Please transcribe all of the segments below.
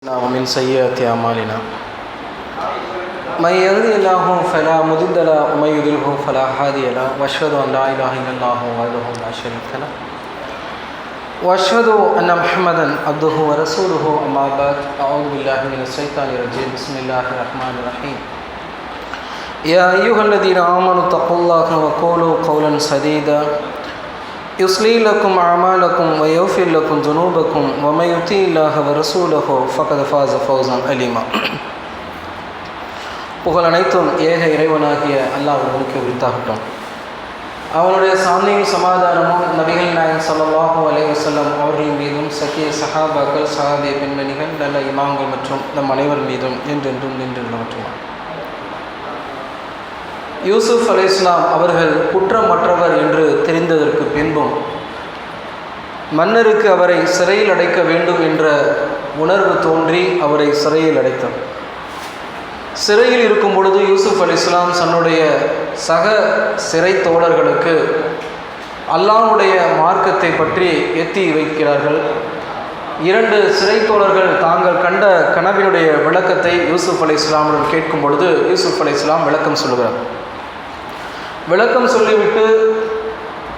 ومن سيئات أعمالنا. من يهدي الله فلا مضل له ومن يضلل فلا هادي له. وأشهد أن لا إله إلا الله وحده لا شريك له. وأشهد أن محمدا عبده ورسوله. أما بعد أعوذ بالله من الشيطان الرجيم. بسم الله الرحمن الرحيم. يا أيها الذين آمنوا اتقوا الله وقولوا قولا سديدا. يصلي لكم أعمالكم ويغفر لكم ذنوبكم ومن يطع الله ورسوله فقد فاز فوزا أليما புகழ் அனைத்தும் ஏக இறைவனாகிய அல்லாஹ்வுக்கு உரித்தாகட்டும் அவனுடைய சாந்தியும் சமாதானமும் நபிகள் நாயன் ஸல்லல்லாஹு அலைஹி வஸல்லம் அவர்கள் மீதும் சத்திய சஹாபாக்கள் சஹாபிய பெண்மணிகள் நல்ல இமாம்கள் மற்றும் நம் அனைவர் மீதும் என்றென்றும் நின்று யூசுஃப் யூசுப் இஸ்லாம் அவர்கள் குற்றமற்றவர் என்று தெரிந்ததற்கு பின்பும் மன்னருக்கு அவரை சிறையில் அடைக்க வேண்டும் என்ற உணர்வு தோன்றி அவரை சிறையில் அடைத்தார் சிறையில் இருக்கும் பொழுது யூசுப் அலி இஸ்லாம் தன்னுடைய சக சிறை தோழர்களுக்கு அல்லாஹ்வுடைய மார்க்கத்தை பற்றி எத்தி வைக்கிறார்கள். இரண்டு சிறை தோழர்கள் தாங்கள் கண்ட கனவினுடைய விளக்கத்தை யூசுப் அலி இஸ்லாமுடன் கேட்கும் பொழுது யூசுப் அலி இஸ்லாம் விளக்கம் சொல்கிறார் விளக்கம் சொல்லிவிட்டு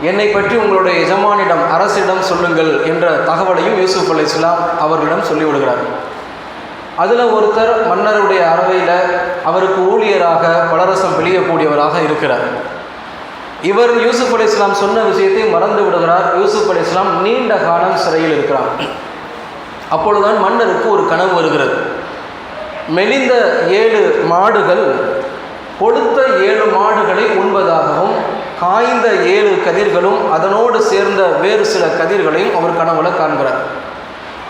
என்னை பற்றி உங்களுடைய எஜமானிடம் அரசிடம் சொல்லுங்கள் என்ற தகவலையும் யூசுப் அலி இஸ்லாம் அவர்களிடம் சொல்லிவிடுகிறார் அதில் ஒருத்தர் மன்னருடைய அறவையில் அவருக்கு ஊழியராக பலரசம் வெளியக்கூடியவராக இருக்கிறார். இவர் யூசுப் அலி இஸ்லாம் சொன்ன விஷயத்தை மறந்து விடுகிறார். யூசுப் அலி இஸ்லாம் நீண்ட காலம் சிறையில் இருக்கிறார். அப்பொழுதுதான் மன்னருக்கு ஒரு கனவு வருகிறது. மெலிந்த ஏழு மாடுகள் கொடுத்த ஏழு மாடுகளை உண்பதாகவும் காய்ந்த ஏழு கதிர்களும் அதனோடு சேர்ந்த வேறு சில கதிர்களையும் அவர் கனவுல காண்கிறார்.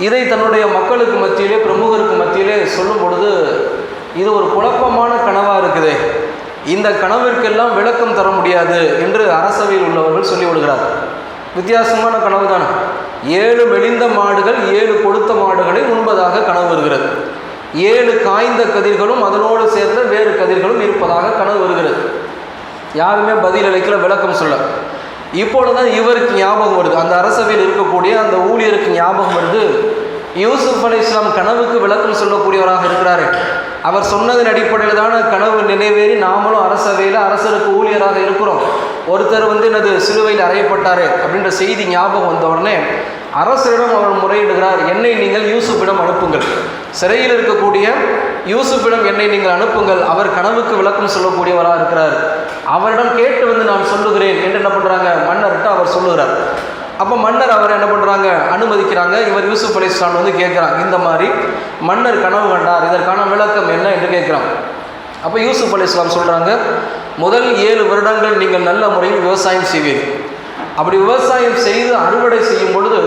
இதை தன்னுடைய மக்களுக்கு மத்தியிலே பிரமுகருக்கு மத்தியிலே சொல்லும் பொழுது இது ஒரு குழப்பமான கனவாக இருக்குதே. இந்த கனவிற்கெல்லாம் விளக்கம் தர முடியாது என்று அரசவையில் உள்ளவர்கள் சொல்லிவிடுகிறார் வித்தியாசமான கனவு தானே ஏழு மெலிந்த மாடுகள் ஏழு கொடுத்த மாடுகளை உண்பதாக கனவு வருகிறது. ஏழு காய்ந்த கதிர்களும் அதனோடு சேர்ந்த வேறு கதிர்களும் இருப்பதாக கனவு வருகிறது. யாருமே பதில் அளிக்கல விளக்கம் சொல்ல. இப்பொழுதுதான் இவருக்கு ஞாபகம் வருது. அந்த அரசவையில் இருக்கக்கூடிய அந்த ஊழியருக்கு ஞாபகம் வருது. யூசுப் அலி இஸ்லாம் கனவுக்கு விளக்கம் சொல்லக்கூடியவராக இருக்கிறாரு. அவர் சொன்னதன் அடிப்படையில் தானே கனவு நினைவேறி நாமளும் அரசவையில் அரசருக்கு ஊழியராக இருக்கிறோம். ஒருத்தர் வந்து எனது சிலுவையில் அறையப்பட்டார் அப்படின்ற செய்தி ஞாபகம் வந்த உடனே அரசரிடம் அவர் முறையிடுகிறார் என்னை நீங்கள் யூசுப்பிடம் அனுப்புங்கள். சிறையில் இருக்கக்கூடிய யூசுப்பிடம் என்னை நீங்கள் அனுப்புங்கள். அவர் கனவுக்கு விளக்கம் சொல்லக்கூடியவராக இருக்கிறார். அவரிடம் கேட்டு வந்து நான் சொல்லுகிறேன் என்று என்ன பண்ணுறாங்க மன்னர்கிட்ட அவர் சொல்லுகிறார். அப்போ மன்னர் அவர் என்ன பண்ணுறாங்க அனுமதிக்கிறாங்க. இவர் யூசுப் அலிஸ்லாம் வந்து கேட்குறாங்க. இந்த மாதிரி மன்னர் கனவு கண்டார். இதற்கான விளக்கம் என்ன என்று கேட்குறாங்க. அப்போ யூசுப் அலி இஸ்லாம் சொல்கிறாங்க முதல் ஏழு வருடங்கள் நீங்கள் நல்ல முறையில் விவசாயம் செய்வீர்கள். அப்படி விவசாயம் செய்து அறுவடை செய்யும் பொழுது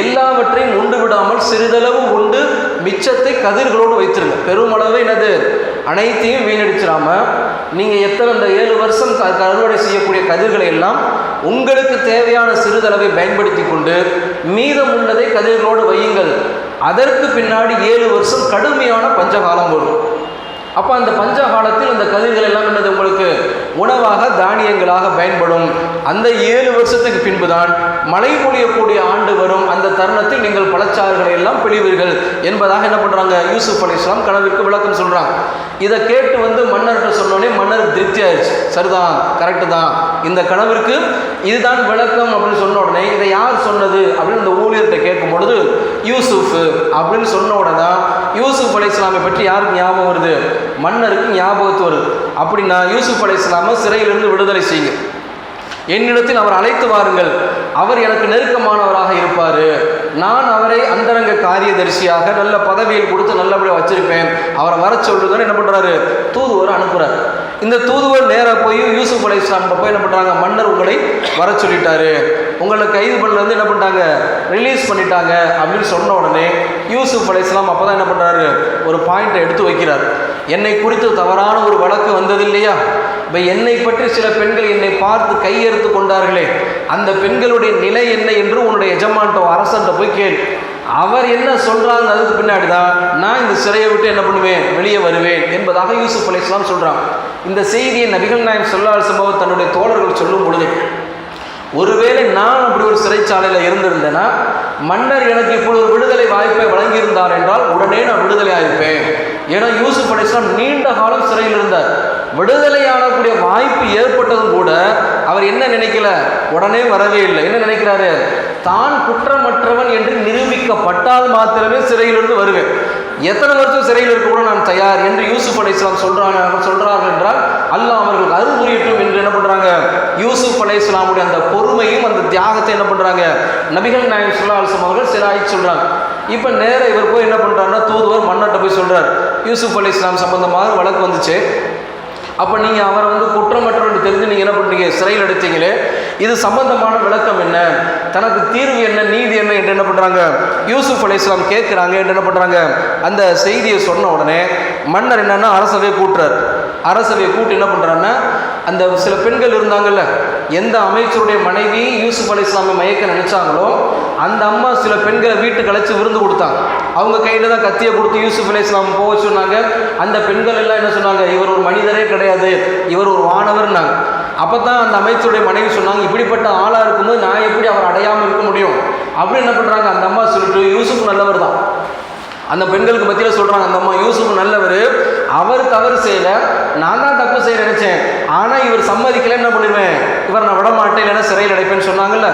எல்லாவற்றையும் உண்டு விடாமல் சிறிதளவு உண்டு மிச்சத்தை கதிர்களோடு வைத்திருங்க. பெருமளவு என்னது? அனைத்தையும் வீணடிச்சிடாமல் நீங்கள் எத்தனை அந்த ஏழு வருஷம் அறுவடை செய்யக்கூடிய கதிர்களை எல்லாம் உங்களுக்கு தேவையான சிறிதளவை பயன்படுத்தி கொண்டு மீதம் உள்ளதை கதிர்களோடு வையுங்கள். அதற்கு பின்னாடி ஏழு வருஷம் கடுமையான பஞ்சகாலம் வரும். அப்போ அந்த பஞ்ச காலத்தில் அந்த கதிர்கள் எல்லாம் என்னது உங்களுக்கு? உணவாக தானியங்களாக பயன்படும். அந்த ஏழு வருஷத்துக்கு பின்புதான் மழை பொழியக்கூடிய ஆண்டு வரும். அந்த தருணத்தில் நீங்கள் பழச்சாறுகளை எல்லாம் பிழிவீர்கள் என்பதாக என்ன பண்ணுறாங்க யூசுப் அலி இஸ்லாம் கனவிற்கு விளக்கம் சொல்கிறாங்க இதை கேட்டு வந்து மன்னர்கிட்ட சொன்னோடனே மன்னர் திருப்தி ஆயிடுச்சு சரிதான் கரெக்டு தான். இந்த கனவிற்கு இதுதான் விளக்கம் அப்படின்னு சொன்ன உடனே இதை யார் சொன்னது அப்படின்னு இந்த ஊழியர்கிட்ட கேட்கும் பொழுது யூசுஃப் அப்படின்னு சொன்ன உடனே யூசுப் அலை இஸ்லாமை பற்றி யாருக்கு ஞாபகம் வருது? மன்னருக்கு ஞாபகத்து வருது. அப்படின்னா யூசுப் அலை இஸ்லாமை சிறையிலிருந்து விடுதலை செய்யுங்க என்னிடத்தில் அவர் அழைத்து வாருங்கள். அவர் எனக்கு நெருக்கமானவராக இருப்பார். நான் அவரை அந்தரங்க காரியதரிசியாக நல்ல பதவியில் கொடுத்து நல்லபடியாக வச்சிருப்பேன். அவரை வர சொல்லுங்கன்னு என்ன பண்ணுறாரு தூதுவர் அனுப்புகிறார் இந்த தூதுவர் நேராக போய் யூசுப் அலை இஸ்லாம் போய் என்ன பண்ணுறாங்க மன்னர் உங்களை வர சொல்லிட்டாரு. உங்களை கைது பண்ணது என்ன பண்ணிட்டாங்க ரிலீஸ் பண்ணிட்டாங்க அப்படின்னு சொன்ன உடனே யூசுப் அலை இஸ்லாம் அப்போ தான் என்ன பண்ணுறாரு ஒரு பாயிண்ட்டை எடுத்து வைக்கிறார். என்னை குறித்து தவறான ஒரு வழக்கு வந்தது இல்லையா இப்போ என்னை பற்றி சில பெண்கள் என்னை பார்த்து கையெடுத்து கொண்டார்களே. அந்த பெண்களுடைய நிலை என்ன என்று உன்னுடைய எஜமான்ட்டோ அரசன்ட்ட போய் கேள். அவர் என்ன சொல்கிறாங்க அதுக்கு பின்னாடி தான் நான் இந்த சிறையை விட்டு என்ன பண்ணுவேன்? வெளியே வருவேன் என்பதாக யூசுப் அலி இஸ்லாம் இந்த செய்தியை நபிகள் நாயம் சொல்லால் சம்பவம் தன்னுடைய தோழர்கள் சொல்லும் பொழுது ஒருவேளை நான் அப்படி ஒரு சிறைச்சாலையில் இருந்திருந்தேன்னா மன்னர் எனக்கு இப்பொழுது ஒரு விடுதலை வாய்ப்பை வழங்கியிருந்தார் என்றால் உடனே நான் விடுதலை ஆயிருப்பேன். ஏன்னா யூசுப் அலிஸ்லாம் நீண்ட காலம் சிறையில் இருந்தார். விடுதலையானக்கூடிய வாய்ப்பு ஏற்பட்டதும் கூட அவர் என்ன நினைக்கல? உடனே வரவே இல்லை. என்ன நினைக்கிறாரு? தான் குற்றமற்றவன் என்று நிரூபிக்கப்பட்டால் மாத்திரமே சிறையிலிருந்து வருவேன். எத்தனை வருஷம் சிறையில் இருக்க கூட நான் தயார்? என்று யூசுப் அலை இஸ்லாம் சொல்றாங்க. சொல்றார்கள் என்றால் அல்லாஹ் அவர்களுக்கு அருள் புரியட்டும் என்று என்ன பண்றாங்க? யூசுப் அலை இஸ்லாமுடைய அந்த பொறுமையும் அந்த தியாகத்தை என்ன பண்றாங்க? நபிகள் நாயகம் சுல்லா அலிஸ்லாம் அவர்கள் சிலாய் சொல்றாங்க. இப்போ நேர இவர் போய் என்ன பண்றாருன்னா தூதுவர் மன்னர்கிட்ட போய் சொல்றார். யூசுப் அலி இஸ்லாம் சம்பந்தமாக வழக்கு வந்துச்சு. அப்போ நீங்கள் அவரை வந்து குற்றமற்றவர் தெரிஞ்சு நீங்கள் என்ன பண்ணுறீங்க சிறையில் அடைத்தீங்களே இது சம்பந்தமான விளக்கம் என்ன? தனக்கு தீர்வு என்ன நீதி என்ன என்று என்ன பண்ணுறாங்க யூசுஃப் அலி இஸ்லாம் கேட்குறாங்க என்று என்ன பண்ணுறாங்க அந்த செய்தியை சொன்ன உடனே மன்னர் என்னென்னா அரசவை கூட்டுறார். அரசவையை கூட்டு என்ன பண்ணுறாருன்னா அந்த சில பெண்கள் இருந்தாங்கல்ல எந்த அமைச்சருடைய மனைவி யூசுப் அலி இஸ்லாமை மயக்க நினைச்சாங்களோ அந்த அம்மா சில பெண்களை வீட்டுக்கு அழைச்சி விருந்து கொடுத்தாங்க. அவங்க கையில் தான் கத்தியை கொடுத்து யூசுப் அலி இஸ்லாம் போக சொன்னாங்க. அந்த பெண்கள் எல்லாம் என்ன சொன்னாங்க? இவர் ஒரு மனிதரே கிடையாது. இவர் ஒரு வானவர்னாங்க. அப்போ தான் அந்த அமைச்சருடைய மனைவி சொன்னாங்க இப்படிப்பட்ட ஆளாக இருக்கும்போது நான் எப்படி அவர் அடையாமல் இருக்க முடியும்? அப்படின்னு என்ன பண்ணுறாங்க அந்த அம்மா சொல்லிட்டு யூசுப் நல்லவர் தான். அந்த பெண்களுக்கு மத்தியில் சொல்கிறாங்க அந்த அம்மா யூசுப் நல்லவர். அவர் தவறு செய்யலை. நான் தான் தப்பு செய்ய நினச்சேன். ஆனால் இவர் சம்மதிக்கல என்ன பண்ணிடுவேன்? இவர் நான் விட மாட்டேன் இல்லைன்னா சிறையில் அடைப்பேன்னு சொன்னாங்கல்ல.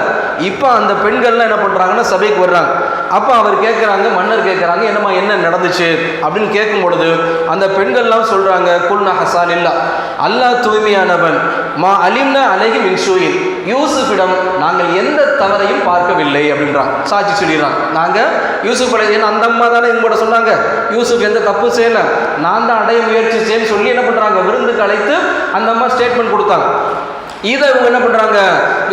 இப்போ அந்த பெண்கள்லாம் என்ன பண்ணுறாங்கன்னா சபைக்கு வர்றாங்க. அப்போ அவர் கேட்குறாங்க மன்னர் கேட்குறாங்க என்னம்மா என்ன நடந்துச்சு? அப்படின்னு கேட்கும் பொழுது அந்த பெண்கள்லாம் சொல்கிறாங்க குல்னா ஹசான் இல்லா அல்லாஹ் தூய்மையானவன். மா அலிம்னா அழகி மின்சூயின் யூசுஃபிடம் நாங்கள் எந்த தவறையும் பார்க்கவில்லை அப்படின்றான். சாட்சி சொல்லிடுறான். நாங்கள் யூசுஃப் அலை ஏன்னா அந்த அம்மா தானே எங்கூட சொன்னாங்க. யூசுஃப் எந்த தப்பு செய்யலை. நான் தான் அடைய முயற்சி செய்யன்னு சொல்லி என்ன பண்ணுறாங்க விருந்துக்கு அழைத்து அந்த அம்மா ஸ்டேட்மெண்ட் கொடுத்தாங்க. இதை இவங்க என்ன பண்ணுறாங்க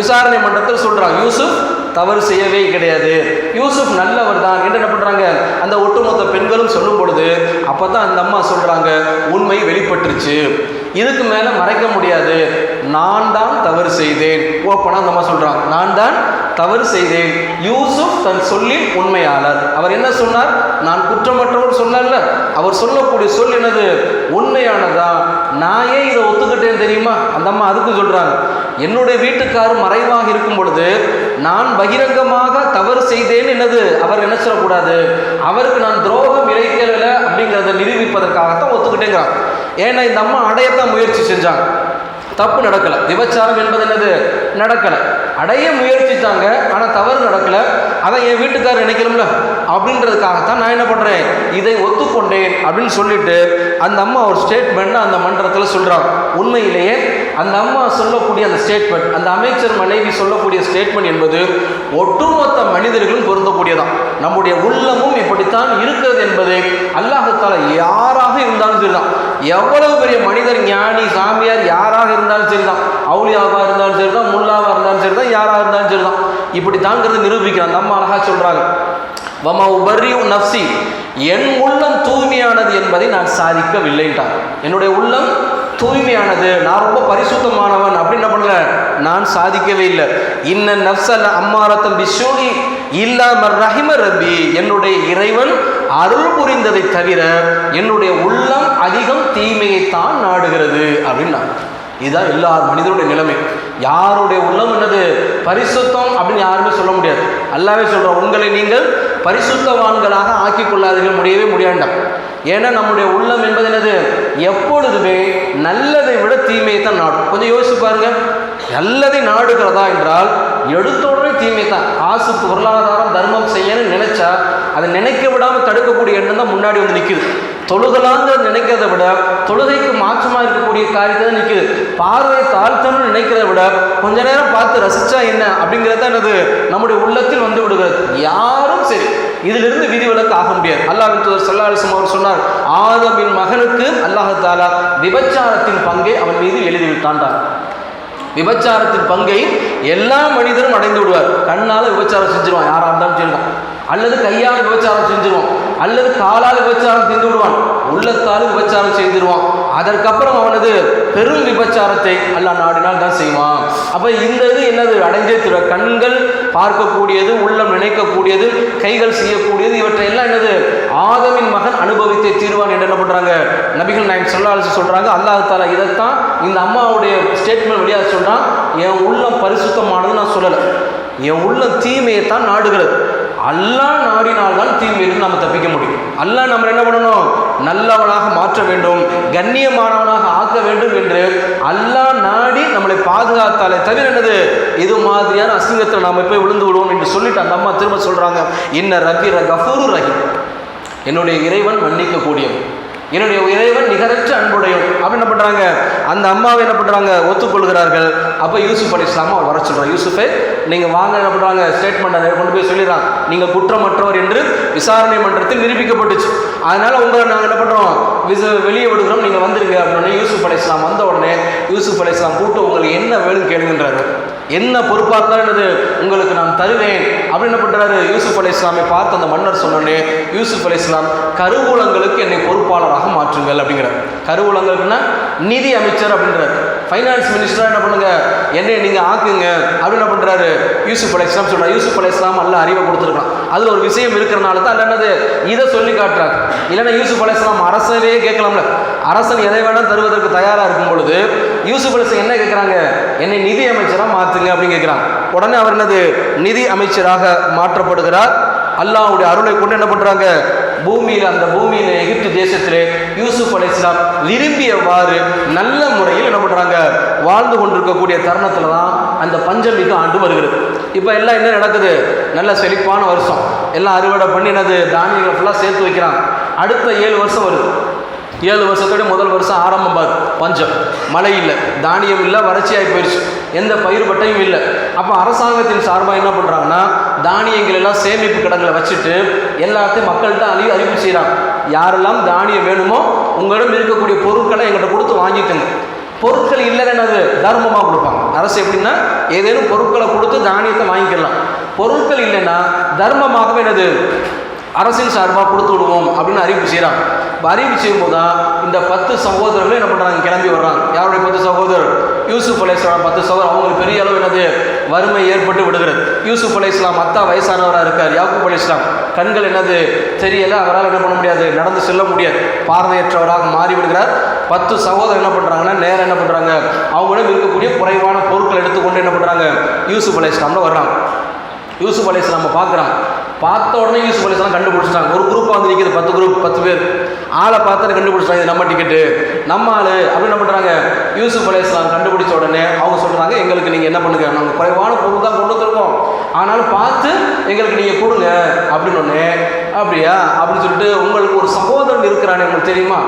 விசாரணை மன்றத்தில் சொல்கிறாங்க யூசுப் தவறு செய்யவே கிடையாது. யூசுப் நல்லவர் தான் என்று என்ன பண்ணுறாங்க அந்த ஒட்டுமொத்த பெண்களும் சொல்லும் பொழுது அப்போ தான் அந்த அம்மா சொல்கிறாங்க உண்மை வெளிப்பட்டுருச்சு. இதுக்கு மேலே மறைக்க முடியாது. நான் தான் தவறு செய்தேன். ஓப்பனாக அந்த அம்மா சொல்கிறாங்க நான் தான் தவறு செய்தேன். யூசுப் தன் சொல்லின் உண்மையாளர். அவர் என்ன சொன்னார்? நான் குற்றமற்றவர் சொன்னார்ல அவர் சொல்லக்கூடிய சொல் என்னது? உண்மையானதா? நான் ஏன் இதை ஒத்துக்கிட்டேன் தெரியுமா? அந்த அம்மா அதுக்கு சொல்கிறாங்க என்னுடைய வீட்டுக்காரர் மறைவாக இருக்கும் பொழுது நான் பகிரங்கமாக தவறு செய்தேன் என்னது? அவர் என்ன சொல்லக்கூடாது? அவருக்கு நான் துரோகம் இழைக்கல அப்படிங்கிறத நிரூபிப்பதற்காகத்தான் ஒத்துக்கிட்டேங்கிறான் ஏன்னா இந்த அம்மா அடையத்தான் முயற்சி செஞ்சாங்க. தப்பு நடக்கலை. விபச்சாரம் என்பது என்னது? நடக்கலை. அடைய முயற்சித்தாங்க ஆனால் தவறு நடக்கலை. அதை என் வீட்டுக்காரர் நினைக்கணும்ல? அப்படின்றதுக்காகத்தான் நான் என்ன பண்ணுறேன் இதை ஒத்துக்கொண்டேன் அப்படின்னு சொல்லிட்டு அந்த அம்மா ஒரு ஸ்டேட்மெண்ட் அந்த மன்றத்தில் சொல்கிறாங்க உண்மையிலேயே அந்த அம்மா சொல்லக்கூடிய அந்த ஸ்டேட்மெண்ட் அந்த அமைச்சர் மனைவி சொல்லக்கூடிய ஸ்டேட்மெண்ட் என்பது ஒட்டுமொத்த மனிதர்களும் பொருந்தக்கூடியதான். நம்முடைய உள்ளமும் இப்படித்தான் இருக்கிறது என்பது அல்லாஹால யாராக இருந்தாலும் சரிதான். எவ்வளவு பெரிய மனிதர் ஞானி சாமியார் யாராக இருந்தாலும் சரிதான். அவுளியாவாக இருந்தாலும் சரிதான் முல்லாவாக இருந்தாலும் சரிதான் யாராக இருந்தாலும் சரிதான். இப்படி தாங்கிறது நிரூபிக்கிறான் அந்த அம்மா சொல்கிறாங்க சொல்றாங்க. வமா உபரி நப்சி என் உள்ளம் தூய்மையானது என்பதை நான் சாதிக்கவில்லைன்றான் என்னுடைய உள்ளம் தூய்மையானது நான் ரொம்ப பரிசுத்தமானவன் அப்படின்னு என்ன பண்ணல? நான் சாதிக்கவே இல்லை. இன்ன நப்சல் அம்மாரத்தம் பிஷோகி இல்லாம ரஹிம ரபி என்னுடைய இறைவன் அருள் புரிந்ததை தவிர என்னுடைய உள்ளம் அதிகம் தீமையைத்தான் நாடுகிறது. அப்படின்னா இதுதான் எல்லா மனிதனுடைய நிலைமை. யாருடைய உள்ளம் என்னது? பரிசுத்தம் அப்படின்னு யாருமே சொல்ல முடியாது. அல்லாவே சொல்கிறோம் உங்களை நீங்கள் பரிசுத்தவான்களாக ஆக்கி கொள்ளாதீர்கள் முடியவே முடியாண்டாம். ஏன்னா நம்முடைய உள்ளம் என்பது என்னது? எப்பொழுதுமே நல்லதை விட தீமையை தான் நாடும். கொஞ்சம் யோசிச்சு பாருங்க. நல்லதை நாடுகிறதா என்றால் எடுத்தோடனே தீமை தான். காசு பொருளாதாரம் தர்மம் செய்யணும்னு நினைச்சா அதை நினைக்க விடாமல் தடுக்கக்கூடிய எண்ணம் தான் முன்னாடி வந்து நிற்குது தொழுகலாங்க நினைக்கிறத விட தொழுகைக்கு மாற்றமாக இருக்கக்கூடிய காரியத்தை தான் நிற்குது பார்வை தாழ்த்தணும்னு நினைக்கிறத விட கொஞ்ச நேரம் பார்த்து ரசித்தா என்ன அப்படிங்கிறது தான் என்னது? நம்முடைய உள்ளத்தில் வந்து விடுகிறது. யாரும் சரி இதிலிருந்து விதிவிலக்கு ஆக முடியாது. அல்லாஹின் தூதர் சல்லாஹிசம் அவர் சொன்னார் ஆதமின் மகனுக்கு அல்லாஹ் தாலா விபச்சாரத்தின் பங்கை அவன் மீது எழுதி விபச்சாரத்தின் பங்கை எல்லா மனிதரும் அடைந்து விடுவார். கண்ணால் விபச்சாரம் செஞ்சிருவான். யாராக இருந்தாலும் சரிதான் அல்லது கையால் விபச்சாரம் செஞ்சிருவான். அல்லது காலால் விபச்சாரம் செய்து விடுவான். உள்ளத்தால் விபச்சாரம் செய்திருவான். அதற்கப்புறம் அவனது பெரும் விபச்சாரத்தை அல்லாஹ் நாடினால் தான் செய்வான். அப்போ இந்த இது என்னது? அடைஞ்சே திரு. கண்கள் பார்க்கக்கூடியது உள்ளம் நினைக்கக்கூடியது கைகள் செய்யக்கூடியது இவற்றை எல்லாம் என்னது? ஆதமின் மகன் அனுபவித்தே தீர்வான் என்று என்ன பண்ணுறாங்க நபிகள் நாயம் சொல்லா சொல்கிறாங்க அல்லாஹ் தாலா இதைத்தான் இந்த அம்மாவுடைய ஸ்டேட்மெண்ட் வழியாக சொல்கிறான் என் உள்ளம் பரிசுத்தமானது நான் சொல்லலை. என் உள்ளம் தீமையை தான் நாடுகிறது. அல்லா நாடினால்தான் தீமையிலிருந்து நம்ம தப்பிக்க முடியும். அல்லா நம்ம என்ன பண்ணணும்? நல்லவனாக மாற்ற வேண்டும் கண்ணியமானவனாக ஆக்க வேண்டும் என்று அல்லா நாடி நம்மளை பாதுகாத்தாலே தவிர என்னது? இது மாதிரியான அசிங்கத்தில் நாம் போய் விழுந்து விடுவோம் என்று சொல்லிட்டு அந்த அம்மா திரும்ப சொல்கிறாங்க என்ன ரபி கஃபூரு ரஹி என்னுடைய இறைவன் மன்னிக்கக்கூடியவன். என்னுடைய இறைவன் நிகரற்ற அன்புடையவன். அப்படி என்ன பண்ணுறாங்க அந்த அம்மாவை என்ன பண்ணுறாங்க ஒத்துக்கொள்கிறார்கள். அப்போ யூசுஃப் அலி இஸ்லாம அவர் வர சொல்றாங்க யூசுஃபே நீங்கள் வாங்க என்ன பண்ணுறாங்க ஸ்டேட்மெண்ட் அதை கொண்டு போய் சொல்லிடுறான். நீங்கள் குற்றமற்றவர் என்று விசாரணை மன்றத்தில் நிரூபிக்கப்பட்டுச்சு. அதனால் உங்களை நாங்கள் என்ன பண்ணுறோம் விச வெளியே விடுகிறோம். நீங்கள் வந்துருங்க அப்படின்னு யூசுஃப் அலி இஸ்லாம் வந்த உடனே யூசுஃப் அலி இஸ்லாம் கூட்டம் உங்களுக்கு என்ன வேணும்னு கேளுங்கன்றாரு. என்ன பொறுப்பாக இருந்தாலும் என்னது உங்களுக்கு நான் தருவேன் அப்படின்னு என்ன பண்ணுறாரு யூசுப் அலி இஸ்லாமை பார்த்து அந்த மன்னர் சொன்னோன்னே யூசுப் அலி இஸ்லாம் கருவூலங்களுக்கு என்னை பொறுப்பாளராக மாற்றுங்கள் அப்படிங்கிறார். கருவூலங்களுக்குன்னா நிதி அமைச்சர் அப்படின்றார். ஃபைனான்ஸ் மினிஸ்டராக என்ன பண்ணுங்க? என்னை நீங்கள் ஆக்குங்க. அப்படின்னு என்ன பண்ணுறாரு யூசுப் அலை இஸ்லாம் சொல்கிறார் யூசுப் அலை இஸ்லாம் அல்ல அறிவை கொடுத்துருக்கான் அதில் ஒரு விஷயம் இருக்கிறனால தான் என்னது? இதை சொல்லி காட்டுறாரு இல்லைன்னா யூசுப் அலை இஸ்லாம் அரசவே கேட்கலாம்ல. அரசன் எதை வேணால் தருவதற்கு தயாராக இருக்கும் பொழுது யூசுப் அலை என்ன கேட்குறாங்க? என்னை நிதி அமைச்சராக மாற்றுங்க அப்படின்னு கேட்குறாங்க உடனே அவர் என்னது? நிதி அமைச்சராக மாற்றப்படுகிறார். அல்லாவுடைய அருளை கொண்டு என்ன பண்ணுறாங்க பூமியில் அந்த பூமியில் எகிப்து தேசத்திலே யூசுப் அலி இஸ்லாம் விரும்பியவாறு நல்ல முறையில் என்ன பண்ணுறாங்க வாழ்ந்து கொண்டிருக்கக்கூடிய தருணத்தில் தான் அந்த பஞ்சமிக்கு ஆண்டு வருகிறது. இப்போ எல்லாம் என்ன நடக்குது? நல்ல செழிப்பான வருஷம். எல்லாம் அறுவடை பண்ணினது தானியங்களை ஃபுல்லாக சேர்த்து வைக்கிறான். அடுத்த ஏழு வருஷம் வருது. ஏழு வருஷத்தோட முதல் வருஷம் ஆரம்பம் பஞ்சம். மழை இல்லை தானியம் இல்லை வறட்சியாகி போயிடுச்சு எந்த பயிர் பட்டையும் இல்லை. அப்போ அரசாங்கத்தின் சார்பாக என்ன பண்ணுறாங்கன்னா தானியங்கள் எல்லாம் சேமிப்பு கடங்களை வச்சுட்டு எல்லாத்தையும் மக்கள்கிட்ட அறிவு அறிவிப்பு செய்கிறாங்க யாரெல்லாம் தானியம் வேணுமோ உங்களிடம் இருக்கக்கூடிய பொருட்களை எங்கள்கிட்ட கொடுத்து வாங்கிக்கோங்க. பொருட்கள் இல்லைன்னு அது தர்மமாக கொடுப்பாங்க. அரசு எப்படின்னா ஏதேனும் பொருட்களை கொடுத்து தானியத்தை வாங்கிக்கலாம். பொருட்கள் இல்லைன்னா தர்மமாகவே என்னது? அரசின் சார்பாக கொடுத்து விடுவோம் அப்படின்னு அறிவிப்பு செய்கிறாங்க இப்போ அறிவிப்பு செய்யும்போது தான் இந்த பத்து சகோதரர்களும் என்ன பண்ணுறாங்க கிளம்பி வர்றாங்க. யாருடைய பத்து சகோதரர்? யூசுப் அலை இஸ்லாம் பத்து சகோதரர். அவங்களுக்கு பெரிய அளவு என்னது? வறுமை ஏற்பட்டு விடுகிறது. யூசுப் அலை இஸ்லாம் அத்தா வயசானவராக இருக்கார். யாக்கூப் அலை இஸ்லாம் கண்கள் என்னது? தெரியல. அவரால் என்ன பண்ண முடியாது. நடந்து செல்ல முடியாது. பார்வையற்றவராக மாறி விடுகிறார். பத்து சகோதரர் என்ன பண்ணுறாங்கன்னா நேரம் என்ன பண்ணுறாங்க அவங்களும் இருக்கக்கூடிய குறைவான பொருட்கள் எடுத்துக்கொண்டு என்ன பண்ணுறாங்க யூசுப் அலை இஸ்லாமில் வர்றாங்க. யூசுப் அலை இஸ்லாமை பார்க்குறாங்க. பார்த்த உடனே யூஸ் பண்ணி கண்டுபிடிச்சிட்டாங்க. ஒரு குரூப் வந்து நிற்கிது பத்து குரூப் பத்து பேர். ஆளை பார்த்து கண்டுபிடிச்சாங்க இது நம்ம டிக்கெட்டு நம்ம ஆள் அப்படின்னு என்ன பண்ணுறாங்க யூசுப் அலி இஸ்லாம் கண்டுபிடிச்ச உடனே அவங்க சொல்கிறாங்க எங்களுக்கு நீங்கள் என்ன பண்ணுங்க? நாங்கள் குறைவான பொருள் தான் கொண்டு வந்துருக்கோம். ஆனாலும் பார்த்து எங்களுக்கு நீங்கள் கொடுங்க அப்படின்னு ஒன்று அப்படியா? அப்படின்னு சொல்லிட்டு உங்களுக்கு ஒரு சகோதரன் இருக்கிறானே உங்களுக்கு தெரியுமா?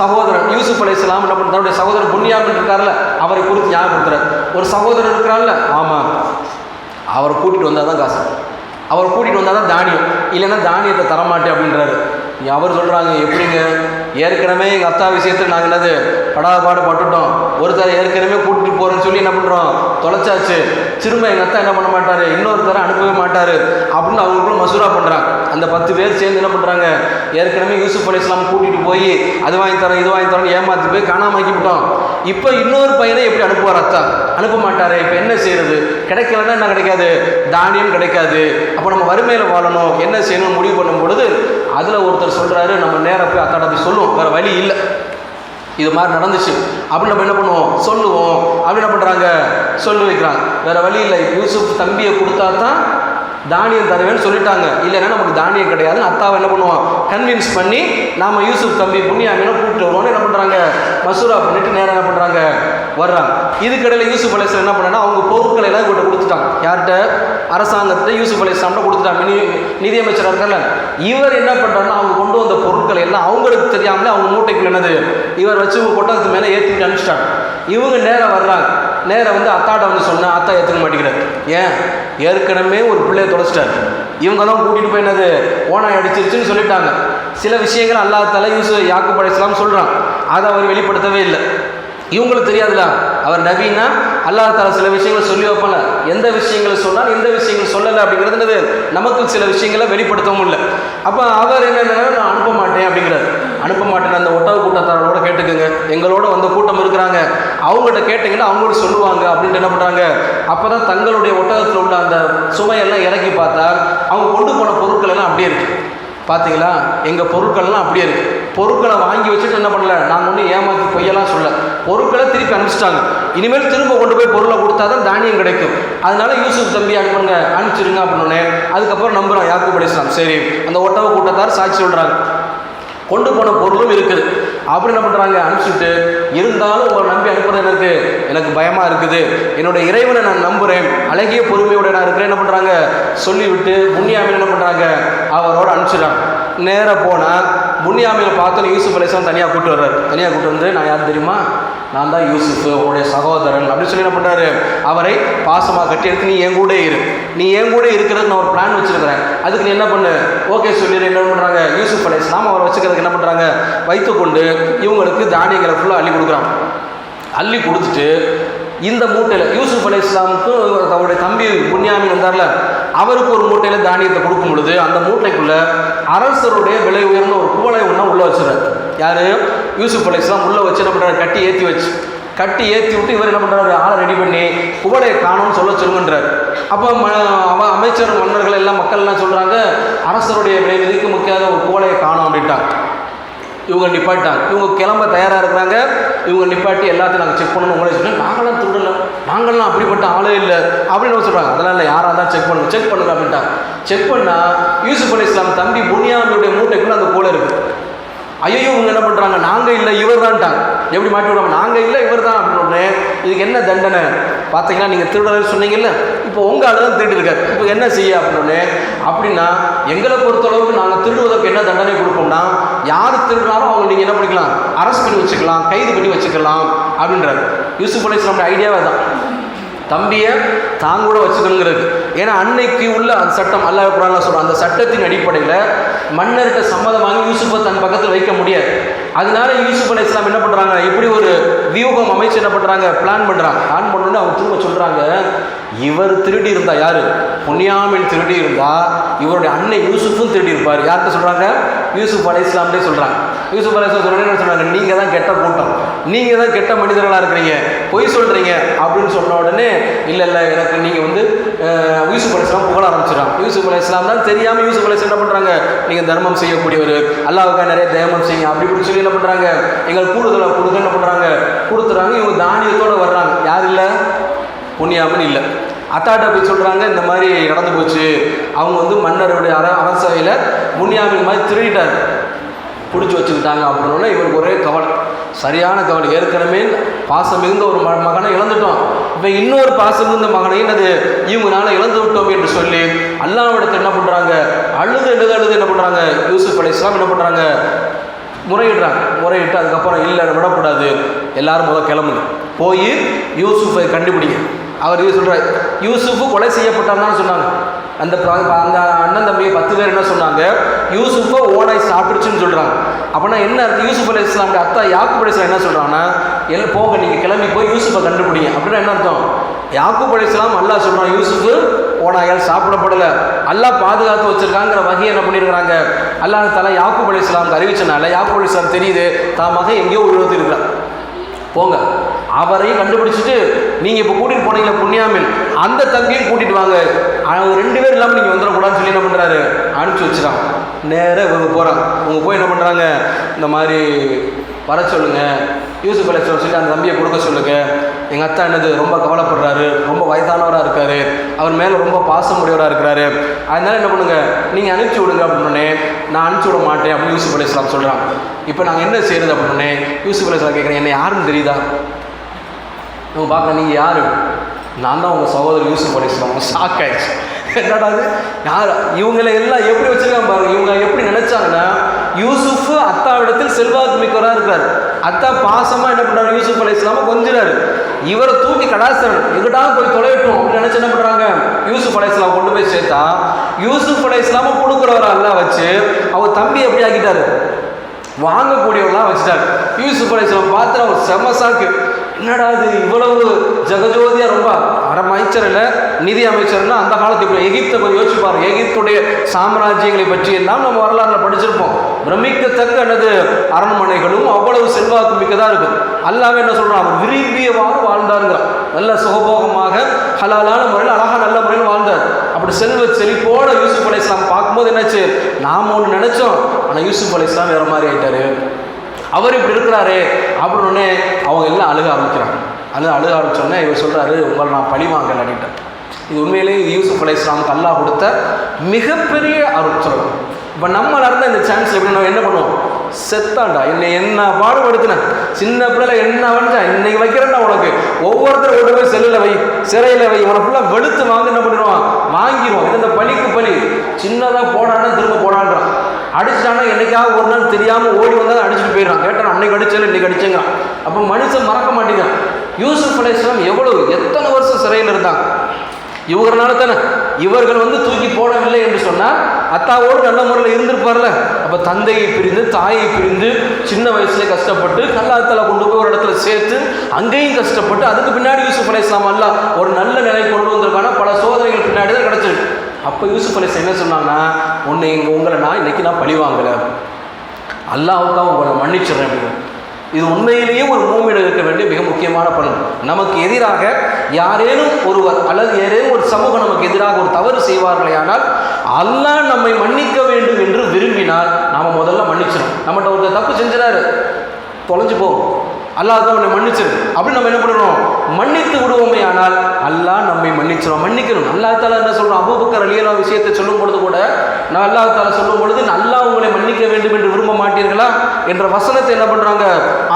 சகோதரன் யூசுப் அலி இஸ்லாம் என்ன பண்ண தன்னுடைய சகோதரன் புண்ணியாமன் இருக்கார்ல அவரை குறித்து ஞாபகப்படுத்துறாரு ஒரு சகோதரன் இருக்கிறான்ல ஆமாம் அவரை கூட்டிகிட்டு வந்தால் தான் காசு. அவரை கூட்டிகிட்டு வந்தால் தான் தானியம். இல்லைன்னா தானியத்தை தரமாட்டேன் அப்படின்றாரு. அவர் சொல்கிறாங்க எப்படிங்க? ஏற்கனவே எங்கள் அத்தா விஷயத்தில் நாங்கள் என்னது படாபாடு பட்டுட்டோம். ஒருத்தர் ஏற்கனவே கூட்டிட்டு போகிறேன்னு சொல்லி என்ன பண்ணுறோம் தொலைச்சாச்சு. திரும்ப எங்கள் அத்தா என்ன பண்ண மாட்டார்? இன்னொருத்தரை அனுப்பவே மாட்டார். அப்படின்னு அவங்களுக்குள்ள மசூரா பண்ணுறாங்க அந்த பத்து பேர் சேர்ந்து என்ன பண்ணுறாங்க ஏற்கனவே யூசுப் அலி இஸ்லாம் கூட்டிகிட்டு போய் அது வாங்கி தரேன் இது வாங்கி தரேன் ஏமாற்றி போய் காணாமாக்கி விட்டோம். இப்போ இன்னொரு பையனை எப்படி அனுப்புவார் அத்தா? அனுப்ப மாட்டார். இப்போ என்ன செய்கிறது கிடைக்கலன்னா என்ன கிடைக்காது? தானியம் கிடைக்காது. அப்போ நம்ம வறுமையில் வாழணும். என்ன செய்யணும்னு முடிவு பண்ணும் பொழுது அதில் ஒருத்தர் சொல்கிறாரு நம்ம நேராக போய் அத்தாட்ட போய் சொல்லுவோம் வேறு வழி இல்லை. இது மாதிரி நடந்துச்சு. அப்படி நம்ம என்ன பண்ணுவோம்? சொல்லுவோம். அப்படி என்ன பண்ணுறாங்க சொல்லி வைக்கிறாங்க. வேறு வழி இல்லை. யூசுப் தம்பியை கொடுத்தா தான் தானியம் தருவேன்னு சொல்லிட்டாங்க. இல்லைன்னா நமக்கு தானியம் கிடையாதுன்னு அத்தாவை என்ன பண்ணுவான்? கன்வின்ஸ் பண்ணி நாம யூசுப் தம்பி புண்ணியாமினா கூப்பிட்டு வருவோம்னு என்ன பண்ணுறாங்க மசூரா பண்ணிட்டு நேரம் என்ன பண்ணுறாங்க வர்றாங்க. இதுக்கடையில் யூசுப் அலைஸ்லாம் என்ன பண்ணா அவங்க பொருட்களை எல்லாம் இவர்கிட்ட கொடுத்துட்டாங்க. யார்கிட்ட? அரசாங்கத்தை யூசுப் அலைஸ்லாம்கிட்ட கொடுத்துட்டாங்க. நிதி நிதியமைச்சராக இருக்கார்ல. இவர் என்ன பண்ணுறாருன்னா அவங்க கொண்டு வந்த பொருட்களை எல்லாம் அவங்களுக்கு தெரியாமலே அவங்க மூட்டைக்குள்ள என்னது? இவர் வச்சு கொட்டகத்து மேலே ஏற்றிட்டு அனுப்பிச்சிட்டாங்க. இவங்க நேரம் வர்றாங்க. நேராக வந்து அத்தாட்ட வந்து சொன்னால் அத்தா ஏற்றுக்க மாட்டேங்கிறார் ஏன்? ஏற்கனவே ஒரு பிள்ளைய தொலைச்சிட்டார். இவங்க தான் கூட்டிகிட்டு போய் என்னது ஓனாய் அடிச்சிருச்சுன்னு சொல்லிட்டாங்க. சில விஷயங்கள் அல்லாஹ் தலை யூசு யாக்கு படைச்சலாம் சொல்கிறான் அதை அவர் வெளிப்படுத்தவே இல்லை. இவங்களுக்கு தெரியாதுல அவர் நவீனா அல்லாஹ் தாலா சில விஷயங்களை சொல்லி வைப்பாங்க எந்த விஷயங்களை சொன்னால் எந்த விஷயங்கள் சொல்லலை அப்படிங்கிறது என்னது? நமக்கு சில விஷயங்களை வெளிப்படுத்தவும் இல்லை. அப்போ அவர் என்னென்ன நான் அனுப்ப மாட்டேன் அப்படிங்கிறார். அனுப்ப மாட்டேன் அந்த ஒட்டக கூட்டத்தாரோட கேட்டுக்கோங்க. எங்களோட வந்த கூட்டம் இருக்கிறாங்க. அவங்ககிட்ட கேட்டிங்கன்னா அவங்களோட சொல்லுவாங்க அப்படின்ட்டு என்ன பண்ணுறாங்க அப்போ தான் தங்களுடைய ஒட்டகத்தில் உள்ள அந்த சுமையெல்லாம் இறக்கி பார்த்தா அவங்க கொண்டு போன பொருட்கள் எல்லாம் அப்படியே இருக்குது பார்த்தீங்களா எங்கள் பொருட்கள்லாம் அப்படியே இருக்கு. பொருட்களை வாங்கி வச்சுட்டு என்ன பண்ணல? நாங்கள் ஒன்றும் ஏமாத்தி பொய்யெல்லாம் சொல்ல பொருட்களை திருப்பி அனுப்பிச்சிட்டாங்க. இனிமேல் திரும்ப கொண்டு போய் பொருளை கொடுத்தா தான் தானியம் கிடைக்கும். அதனால யூசுப் தம்பி அனுப்புங்க அனுப்பிச்சிருங்க அப்படின்னு அதுக்கப்புறம் நம்புகிறோம் யாருக்கு படிச்சலாம் சரி அந்த ஒட்டவ கூட்டத்தார் சாட்சி சொல்கிறாங்க கொண்டு போன பொருளும் இருக்குது. அப்படி என்ன பண்ணுறாங்க அனுப்பிச்சுட்டு இருந்தாலும் உங்களை நம்பி அனுப்புறது எனக்கு எனக்கு பயமாக இருக்குது. என்னுடைய இறைவனை நான் நம்புகிறேன் அழகிய பொறுமையோட நான் இருக்கிறேன். என்ன பண்ணுறாங்க சொல்லிவிட்டு புண்ணியாமின் என்ன பண்ணுறாங்க அவரோட அனுப்பிச்சிடறாங்க. நேராக போனால் புண்ணியாமியில் பார்த்தோன்னு யூசுப் அலிஸ்லாம் தனியாக கூப்பிட்டு வர்றாரு. தனியாக கூட்டு வந்து நான் யார் தெரியுமா? நான் தான் யூசுஃப் உங்களுடைய சகோதரன் அப்படின்னு சொல்லி என்ன பண்ணுறாரு அவரை பாசமாக கட்டி எடுத்து நீ என் கூட இரு. நீ என் கூட இருக்கிறதுக்கு நான் ஒரு பிளான் வச்சுருக்கிறேன். அதுக்கு நீ என்ன பண்ணு? ஓகே சொல்லிடு. என்ன பண்ணுறாங்க யூசுஃப் அலை இஸ்லாம் அவரை வச்சுக்கிறதுக்கு என்ன பண்ணுறாங்க வைத்துக்கொண்டு இவங்களுக்கு தானியங்களை ஃபுல்லாக அள்ளி கொடுக்குறாங்க அள்ளி கொடுத்துட்டு இந்த மூட்டையில் யூசுஃப் அலை இஸ்லாமுக்கும் அவருடைய தம்பி புண்ணியாமி வந்தார்ல அவருக்கு ஒரு மூட்டையில் தானியத்தை கொடுக்கும் பொழுது அந்த மூட்டைக்குள்ளே அரசருடைய விலை உயர்ந்த ஒரு குவளை ஒன்றா உள்ளே வச்சுறாரு யாரு? யூசுப் அலைஸ்லாம் உள்ளே வச்சு என்ன பண்ணுறாரு கட்டி ஏற்றி வச்சு. கட்டி ஏற்றி விட்டு இவர் என்ன பண்ணுறாரு ஆளை ரெடி பண்ணி குவளையை காணும்னு சொல்ல சொல்லுங்கன்றார். அப்போ ம அவ அமைச்சர் மன்னர்கள் எல்லாம் மக்கள் எல்லாம் சொல்கிறாங்க அரசருடைய விலை நிதிக்க முக்கியாத ஒரு குவளையை காணும் அப்படின்ட்டாங்க. இவங்க நிப்பாட்டாங்க இவங்க கிளம்ப தயாராக இருக்கிறாங்க. இவங்க நிப்பாட்டி எல்லாத்தையும் நாங்கள் செக் பண்ணணும். உங்களே சொன்னேன் நாங்களாம் திருடல. நாங்களாம் அப்படிப்பட்ட ஆளே இல்லை. அப்படின்னு சொல்கிறாங்க அதெல்லாம் இல்லை யாராக தான் செக் பண்ணுங்க. செக் பண்ணுங்க அப்படின்ட்டாங்க. செக் பண்ணால் யூசுப் அலி இஸ்லாம் தம்பி புனியாமியுடைய மூட்டைக்குள்ளே அந்த கோலை இருக்குது ஐயோ இவங்க என்ன பண்ணுறாங்க நாங்கள் இல்லை இவர் தான்ட்டாங்க எப்படி மாட்டி விடாமல் நாங்கள் இல்லை இவர் தான் அப்படின்னு இதுக்கு என்ன தண்டனை? பார்த்தீங்கன்னா நீங்கள் திருடர் சொன்னீங்கல்ல? இப்போ உங்கள் ஆள் தான் திருடிருக்காரு இப்போ என்ன செய்ய அப்படின்னு அப்படின்னா எங்களை பொறுத்தளவுக்கு நாங்கள் திருடுவதற்கு என்ன தண்டனை கொடுப்போம்னா யார் திருடினாலும் அவங்க நீங்கள் என்ன பண்ணிக்கலாம்? அரெஸ்ட் பண்ணி வச்சுக்கலாம் கைது பண்ணி வச்சுக்கலாம் அப்படின்றாரு. யூசுப் அலி இஸ்லாமுடைய ஐடியாவே தான் தம்பியை தாங்கூட வச்சுக்கணுங்கிறது. ஏன்னா அன்னைக்கு உள்ள அந்த சட்டம் அல்லாஹ் குரான்லாம் சொல்கிறோம் அந்த சட்டத்தின் அடிப்படையில் மன்னர்கிட்ட சம்மதம் வாங்கி யூசுஃபை தன் பக்கத்தில் வைக்க முடியாது. அதனால யூசுப் அலி இஸ்லாம் என்ன பண்ணுறாங்க எப்படி ஒரு வியூகம் அமைச்சு என்ன பண்ணுறாங்க பிளான் பண்ணுறாங்க பிளான் பண்ணோன்னு அவங்க திரும்ப சொல்கிறாங்க இவர் திருடி இருந்தா யார்? பொன்னியாமின் திருடி இருந்தா இவருடைய அன்னை யூசுஃபும் திருடி இருப்பார். யார்கிட்ட சொல்கிறாங்க யூசுப் அலி இஸ்லாம்டே சொல்கிறாங்க யூசுப் அலி இஸ்லாம் சொன்னாங்க? நீங்கள் தான் கெட்ட கூட்டம். நீங்கள் தான் கெட்ட மனிதர்களாக இருக்கிறீங்க. பொய் சொல்கிறீங்க அப்படின்னு சொன்ன உடனே இல்லை இல்லை எனக்கு நீங்கள் வந்து யூசுப் அலி இஸ்லாம் புகழ ஆரம்பிச்சிடறாங்க யூசுப் அலி இஸ்லாம் தான் தெரியாமல் யூசுப் அலி என்ன பண்ணுறாங்க நீங்கள் தர்மம் செய்யக்கூடியவர். அல்லாவுக்காக நிறைய தயமம் செய்யுங்க. அப்படி இப்படி சொல்லி என்ன பண்ணுறாங்க எங்கள் கூடுதலாக கொடுக்க என்ன பண்ணுறாங்க கொடுத்துறாங்க. இவங்க தானியத்தோடு வர்றாங்க. யார் இல்லை? புண்ணியாமன் இல்லை. அத்தாட்ட போய் சொல்கிறாங்க இந்த மாதிரி நடந்து போச்சு. அவங்க வந்து மன்னருடைய அர அரசவையில் முன்னியாமின் மாதிரி திருடிட்டார். பிடிச்சி வச்சுக்கிட்டாங்க அப்படின்னா இவருக்கு ஒரே கவலை. சரியான கவலை. ஏற்கனவே பாசம் மிகுந்த ஒரு ம மகனை இழந்துட்டோம். இப்போ இன்னொரு பாசம் மிகுந்த மகனையும் அது இவங்கனால இழந்து விட்டோம் என்று சொல்லி அல்லாவிடத்தை என்ன பண்ணுறாங்க அழுது எழுது அழுது என்ன பண்ணுறாங்க யூசுப் அலி இஸ்லாம் என்ன பண்ணுறாங்க முறையிடுறாங்க. முறையிட்டு அதுக்கப்புறம் இல்லை விடக்கூடாது எல்லாரும் முதல் கிளம்புங்க. போய் யூசுஃபை கண்டுபிடிங்க. அவர் சொல்கிறார் யூசுஃபு கொலை செய்யப்பட்டான்னு சொன்னாங்க. அந்த அந்த அண்ணன் தம்பி பத்து பேர் என்ன சொன்னாங்க? யூசுஃபை ஓனாய் சாப்பிடுச்சுன்னு சொல்கிறாங்க அப்படின்னா என்ன அர்த்தம் யூசுப் அலி இஸ்லாமுடைய அத்தா யாக்கூப் அலி என்ன சொல்கிறாங்கன்னா எல்லாம் போங்க நீங்கள் கிளம்பி போய் யூசுஃபை கண்டுபிடிங்க. அப்படின்னா என்ன அர்த்தம்? யாக்கூப் அலி இஸ்லாம் அல்லாஹ் சொல்கிறான் யூசுஃபு ஓனாயால் சாப்பிடப்படலை. அல்லாஹ் பாதுகாத்து வச்சிருக்காங்கிற வகையை என்ன பண்ணியிருக்கிறாங்க அல்லாஹ் தலா யாக்கூப் அலி இஸ்லாமுக்கு அறிவிச்சனால யாக்கூப் அலி இஸ்லாம் தெரியுது தான் மகன் எங்கேயோ உழுவது இருக்கிறார் போங்க. அவரையும் கண்டுபிடிச்சிட்டு நீங்கள் இப்போ கூட்டிகிட்டு போனீங்களா புண்ணியாமில் அந்த தம்பியும் கூட்டிகிட்டு வாங்க. அவங்க ரெண்டு பேர் இல்லாமல் நீங்கள் வந்துடக்கூடாதுன்னு சொல்லி என்ன பண்ணுறாரு அனுப்பிச்சி வச்சுட்டான். நேராக இவங்க போகிறாங்க அவங்க போய் என்ன பண்ணுறாங்க இந்த மாதிரி வர சொல்லுங்கள் யூசுஃப் அலி சொல்லி அந்த தம்பியை கொடுக்க சொல்லுங்கள் எங்கள் அத்தா என்னது? ரொம்ப கவலைப்படுறாரு. ரொம்ப வயதானவராக இருக்காரு. அவர் மேலே ரொம்ப பாசமுடையவராக இருக்கிறாரு. அதனால என்ன பண்ணுங்கள் நீங்கள் அனுப்பிச்சி விடுங்க அப்படின்னே நான் அனுப்பிச்சி விட மாட்டேன் அப்படின்னு யூசுஃப் அலி இஸ்லாம் இப்போ நாங்கள் என்ன செய்யறது அப்படின்னே யூசுஃப் அலி இஸ்லாம் கேட்குறேன் என்ன யாருன்னு தெரியுதா? நம்ம பார்க்க நீங்கள் யார்? நான் தான் உங்கள் சகோதரர் அலி இஸ்லாம். ஷாக் ஆயிடுச்சு என்னடா இது? யார்? இவங்களை எல்லாம் எப்படி வச்சிருக்காங்க பாருங்க. இவங்க எப்படி நினைச்சாங்கன்னா யூசுஃப் அத்தாவிடத்தில் செல்வாக்கு மிக்கவராக இருக்கார் அத்தா பாசமாக என்ன பண்ணுறாரு யூசுப் அலி இஸ்லாம கொஞ்சிறாரு இவரை தூக்கி கடாசரன் எங்கிட்டாலும் போய் தொலைவிட்டோம் அப்படின்னு நினச்சி என்ன பண்ணுறாங்க யூசுப் அலி இஸ்லாம் கொண்டு போய் சேர்த்தா யூசுப் அலி இஸ்லாம கொடுக்குறவரா எல்லாம் வச்சு அவர் தம்பி எப்படி ஆக்கிட்டாரு? வாங்கக்கூடியவர்களாம் வச்சுட்டாரு. யூசுப் அலி இஸ்லாம் பார்த்து அவர் செம சாக்கு. என்னடா இது இவ்வளவு ஜெகஜோதியா ரொம்ப அமைச்சர் இல்லை நிதி அமைச்சர்னா அந்த காலத்துக்கு எகிப்தை கொஞ்சம் யோசிச்சு பாருங்க. எகிப்துடைய சாம்ராஜ்யங்களை பற்றி எல்லாம் நம்ம வரலாறுல படிச்சிருப்போம். பிரமிக்கத்தக்க எனது அரண்மனைகளும் அவ்வளவு செல்வாக்கு மிக்கதா இருக்கு அல்லாவே என்ன சொல்றான்? அவர் விரும்பியவாறு வாழ்ந்தாருங்க நல்ல சுகபோகமாக ஹலாலான முறையில் அழகா நல்ல முறையில் வாழ்ந்தார். அப்படி செல்வ செழிப்போட யூசுப் அலை இஸ்லாம் பார்க்கும்போது என்னாச்சு? நாம ஒன்று நினைச்சோம். ஆனால் யூசுப் அலை இஸ்லாம் வேற மாதிரி ஆயிட்டாரு. அவர் இப்படி இருக்கிறாரு அப்படின்னு அவங்க எல்லாம் அழுக ஆரம்பிக்கிறாங்க. அழுக அழுக ஆரம்பிச்சோடனே இவர் சொல்கிறாரு உங்களை நான் பழி வாங்கல அப்படின்ட்டு இது உண்மையிலேயே இது யூசுப் அலை இஸ்லாமுக்கு அல்லாஹ் கொடுத்த மிகப்பெரிய அருட்சொல். இப்போ நம்ம நடந்த இந்த சான்ஸ் எப்படி நம்ம என்ன பண்ணுவோம்? செத்தாண்டா. என்னை என்ன பாடுபடுத்தினேன் சின்ன பிள்ளைல என்ன வந்தா இன்னைக்கு வைக்கிறேன்னா உனக்கு. ஒவ்வொருத்தரும் கொண்டு போய் செல்லில் வை சிறையில் வை. உனக்கு ஃபுல்லாக வெளுத்து வாங்க என்ன பண்ணிடுவான்? வாங்கிடுவோம் இந்த பழிக்கு பலி சின்னதாக போடான்னா திரும்ப போடான்றான். அடிச்சிட்டானா என்னைக்காவது ஒரு நாள் தெரியாமல் ஓடி வந்தால் அடிச்சுட்டு போயிடுறான். கேட்டான் அன்னைக்கு அடிச்சல இன்னைக்கு அடிச்சங்க அப்போ மனுஷன் மறக்க மாட்டேங்கிறான். யூசுப் அலைஸ்லாம் எவ்வளவு எத்தனை வருஷம் சிறையில் இருந்தாங்க இவங்கனால தானே. இவர்கள் வந்து தூக்கி போடவில்லை என்று சொன்னால் அத்தாவோடு நல்ல முறையில் இருந்திருப்பார்ல. அப்போ தந்தையை பிரிந்து தாயை பிரிந்து சின்ன வயசுல கஷ்டப்பட்டு கல்லாத்தலை கொண்டு போய் ஒரு இடத்துல சேர்த்து அங்கேயும் கஷ்டப்பட்டு அதுக்கு பின்னாடி யூசுப் அலை அல்ல ஒரு நல்ல நிலை கொண்டு வந்திருக்கான பல சோதனைகள் பின்னாடி தான் கிடச்சிருக்கு. அப்போ யூசுப் அலிஸ் என்ன சொன்னாங்கன்னா உன்னை இங்கே உங்களை நான் இன்றைக்கி நான் பழி வாங்கலை. அல்லாவுக்காக உங்களை மன்னிச்சிடுறேன் அப்படின்னு. இது உண்மையிலேயே ஒரு மூமியில் இருக்க வேண்டிய மிக முக்கியமான பலன். நமக்கு எதிராக யாரேனும் ஒருவர் அல்லது யாரேனும் ஒரு சமூகம் நமக்கு எதிராக ஒரு தவறு செய்வார்களே ஆனால் அல்லாஹ் நம்மை மன்னிக்க வேண்டும் என்று விரும்பினால் நாம் முதல்ல மன்னிச்சிடும் நம்மகிட்ட ஒருத்தர் தப்பு செஞ்சிடாரு. தொலைஞ்சு போகும். அல்லாஹ் தான் உன்னை மன்னிச்சிரு. அப்படின்னு நம்ம என்ன பண்ணணும்? மன்னித்து விடுவோமே ஆனால் அல்லாஹ் நம்மை மன்னிச்சிடும் மன்னிக்கணும். அல்லாஹ் தாலா என்ன சொல்கிறோம் அபூபக்கர் அலியலா விஷயத்தை சொல்லும் பொழுது கூட நான் அல்லாஹ் தாலா சொல்லும் பொழுது நல்லா உங்களை மன்னிக்க வேண்டும் என்று விரும்ப மாட்டீர்களா? என்ற வசனத்தை என்ன பண்ணுறாங்க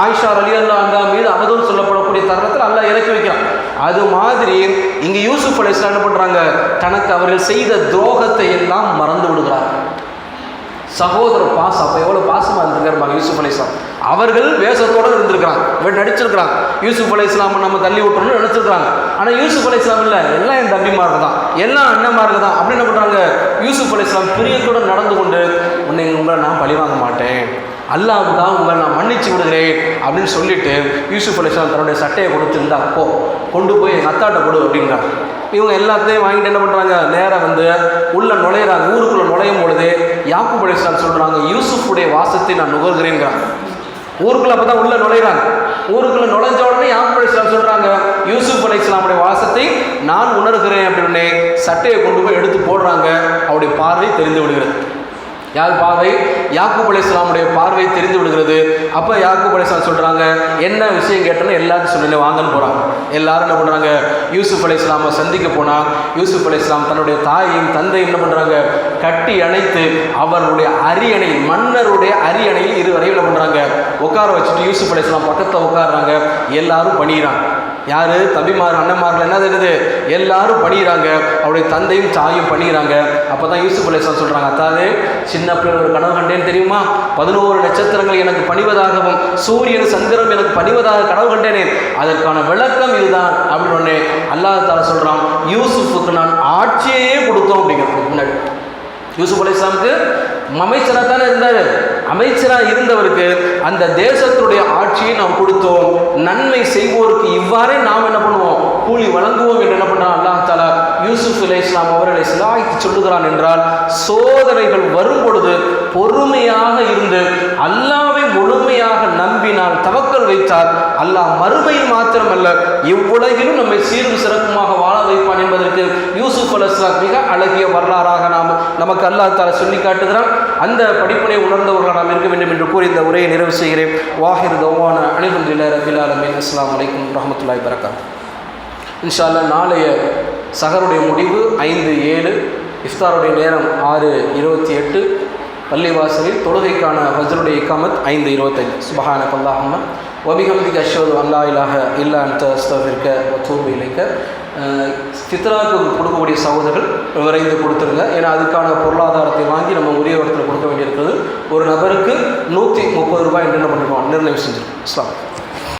ஆயிஷா அலியல்லா அங்கா மீது அவதூறு சொல்லப்படக்கூடிய தருணத்தில் அல்லாஹ் இறக்கி வைக்கிறான். அது மாதிரி இங்கே யூசுப் அலைஸ்லாம் என்ன பண்ணுறாங்க தனக்கு அவர்கள் செய்த துரோகத்தை எல்லாம் மறந்து விடுகிறார் சகோதர பாசம் அப்போ எவ்வளோ பாசமாக இருந்திருக்காருப்பாங்க யூசுப் அலிஸ்லாம் அவர்கள் வேஷத்தோடு இருந்திருக்கிறாங்க. இவன் நடிச்சிருக்கிறான். யூசுப் அலி இஸ்லாமை நம்ம தள்ளி விட்டுறோம்னு நினச்சிருக்கிறாங்க. ஆனால் யூசுப் அலி இஸ்லாம் இல்லை எல்லாம் என் தம்பிமார்கள் தான். எல்லாம் அண்ணன்மார்கள் தான். அப்படின்னு என்ன பண்ணுறாங்க யூசுப் அலி இஸ்லாம் பிரியத்தோடு நடந்து கொண்டு உன்னை உங்களை நான் பழி வாங்க மாட்டேன். தான் உங்களை நான் மன்னிச்சு விடுகிறேன். அப்படின்னு சொல்லிட்டு யூசுப் அலி இஸ்லாம் தன்னுடைய சட்டையை கொடுத்துருந்தா போ. கொண்டு போய் எங்கள் அத்தாட்ட கொடு. அப்படின்றாங்க இவங்க எல்லாத்தையும் வாங்கிட்டு என்ன பண்ணுறாங்க நேராக வந்து உள்ளே நுழையிறாங்க ஊருக்குள்ளே நுழையும் பொழுது யாக்கூப் அலி இஸ்லாம் சொல்கிறாங்க யூசுஃபுடைய வாசத்தை நான் நுகர்கிறேங்கிறாங்க ஊருக்குள்ள அப்போ தான் உள்ளே நுழையிறாங்க ஊருக்குள்ள நுழைஞ்ச உடனே யாக்கூப் அலி இஸ்லாம் சொல்கிறாங்க யூசுப் அலி இஸ்லாமுடைய வாசத்தை நான் உணர்கிறேன் அப்படின்னு சட்டையை கொண்டு போய் எடுத்து போடுறாங்க. அவருடைய பார்வை தெரிந்து விடுகிறது. யார் பார்வை? யாக்கூப் அலி இஸ்லாமுடைய பார்வை தெரிந்து விடுகிறது. அப்போ யாக்கூப் அலி இஸ்லாம் சொல்கிறாங்க என்ன விஷயம் கேட்டோன்னு எல்லாத்தையும் சொல்லி வாங்கன்னு போகிறாங்க எல்லாரும் என்ன பண்ணுறாங்க யூசுப் அலி இஸ்லாமை சந்திக்க போனால் யூசுப் அலி இஸ்லாம் தன்னுடைய தாயையும் தந்தையும் என்ன பண்ணுறாங்க கட்டி அணைத்து அவருடைய அரியணையில் மன்னருடைய அரியணையில் இருவரையும் என்ன பண்ணுறாங்க உட்கார வச்சுட்டு யூசுப் அலி இஸ்லாம் பக்கத்தில் உட்காடுறாங்க எல்லாரும் பண்ணிடுறாங்க யார்? தம்பிமார் அண்ணன்மார்கள் என்ன தெரியுது எல்லாரும் பணிகிறாங்க அவருடைய தந்தையும் தாயும் பண்ணிக்கிறாங்க அப்போ தான் யூசுப் அலிஸ்லாம் சொல்கிறாங்க அதாவது சின்ன பிள்ளை ஒரு கனவு கண்டேன் தெரியுமா? பதினோரு நட்சத்திரங்கள் எனக்கு பணிவதாகவும் சூரியன் சந்திரன் எனக்கு பணிவதாக கனவு கண்டேனே. அதற்கான விளக்கம் இதுதான் அப்படின்னு உடனே அல்லாஹ் தாலா சொல்கிறான் யூசுஃபுக்கு நான் ஆட்சியே கொடுத்தோம் அப்படிங்கிறது முன்னாடி. யூசுப் அலி இஸ்லாமுக்கு அமைச்சராக தானே இருந்தார். அமைச்சராக இருந்தவருக்கு அந்த தேசத்துடைய ஆட்சியை நாம் கொடுத்தோம். நன்மை செய்வோருக்கு இவ்வாறே நாம் என்ன பண்ணுவோம்? கூலி வழங்குவோம் என்று என்ன பண்ணுறான் அல்லாஹ் தாலா யூசுப் அலி இஸ்லாம் அவர்களை சிலாய்த்து சொல்லுகிறான் என்றால் சோதனைகள் வரும் பொழுது பொறுமையாக இருந்து அல்லாஹ் முழுமையாக நம்பினால் தவக்கல் வைத்தால் அல்லாஹ் மறுமையில் மாத்திரமல்ல இவ்வுலகிலும் நம்மை சீரும் சிறப்புமாக வாழ வைப்பான் என்பதற்கு யூசுப் அலி மிக அழகிய வரலாறாக நாம் நமக்கு அல்லா தால சொல்லி காட்டுகிறான். அந்த படிப்பினை உணர்ந்தவர்களாக நாம் இருக்க வேண்டும் என்று கூறி இந்த உரையை நிறைவு செய்கிறேன். வாஹிர் தௌவான அனிபுல்ல ரபில் அலமின் அஸ்லாம் வலைக்கம் ரஹமத்துல்லாய் பரக்காத் இன்ஷா அல்லாஹ் நாளைய சகருடைய முடிவு ஐந்து ஏழு இஃப்தாருடைய நேரம் ஆறு இருபத்தி எட்டு. பள்ளிவாசலில் தொழுகைக்கான ஹஜருடைய இக்காமத் ஐந்து இருபத்தைந்து. சுபஹான கல்லாஹம்ம வபிகம்பிக் அஷ்வது அல்லா இலாக இல்லா அந்த ஸ்தவிற்க தூர்வு இலைக்க. சித்ராவுக்கு கொடுக்கக்கூடிய சகோதரர்கள் விரைந்து கொடுத்துருங்க. ஏன்னா அதுக்கான பொருளாதாரத்தை வாங்கி நம்ம உரிய இடத்துல கொடுக்க வேண்டியிருக்கிறது. ஒரு நபருக்கு நூற்றி முப்பது ரூபாய் என்று என்ன பண்ணிடுவோம் நிர்ணயம் செஞ்சிருக்கோம். இஸ்லாம்